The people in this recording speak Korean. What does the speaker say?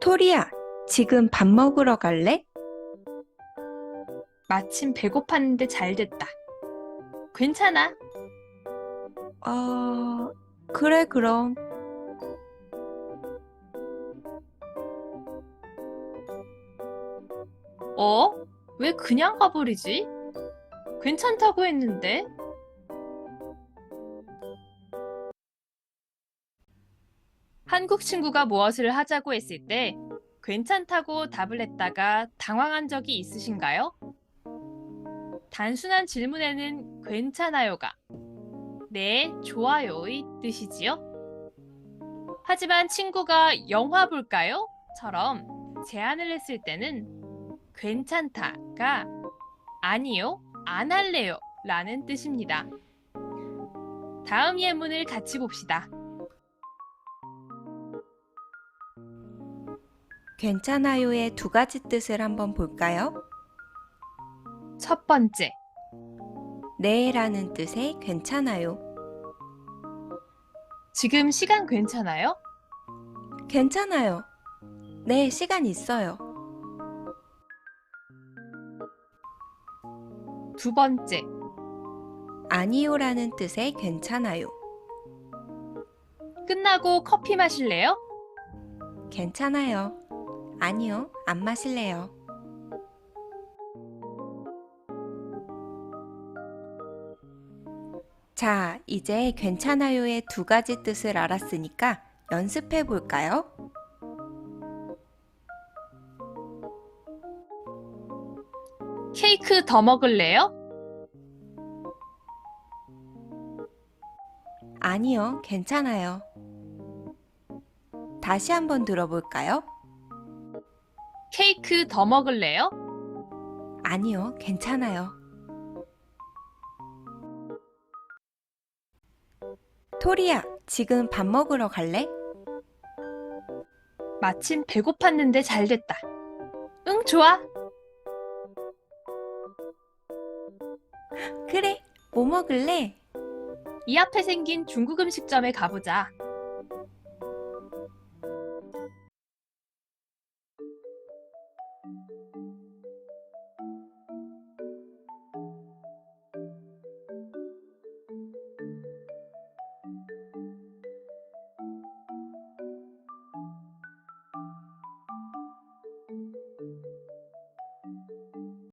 토리야, 지금 밥 먹으러 갈래? 마침 배고팠는데 잘 됐다. 괜찮아. 어, 그래, 그럼. 어? 왜 그냥 가버리지? 괜찮다고 했는데? 한국 친구가 무엇을 하자고 했을 때 괜찮다고 답을 했다가 당황한 적이 있으신가요? 단순한 질문에는 괜찮아요가 네, 좋아요의 뜻이지요. 하지만 친구가 영화 볼까요? 처럼 제안을 했을 때는 괜찮다가 아니요, 안 할래요 라는 뜻입니다. 다음 예문을 같이 봅시다. 괜찮아요의 두 가지 뜻을 한번 볼까요? 첫 번째, 네라는 뜻의 괜찮아요. 지금 시간 괜찮아요? 괜찮아요. 네, 시간 있어요. 두 번째, 아니요라는 뜻의 괜찮아요. 끝나고 커피 마실래요? 괜찮아요. 아니요, 안 마실래요. 자, 이제 괜찮아요의 두 가지 뜻을 알았으니까 연습해 볼까요? 케이크 더 먹을래요? 아니요, 괜찮아요. 다시 한번 들어볼까요? 케이크 더 먹을래요? 아니요, 괜찮아요. 토리야, 지금 밥 먹으러 갈래? 마침 배고팠는데 잘 됐다. 응, 좋아. 그래, 뭐 먹을래? 이 앞에 생긴 중국 음식점에 가보자.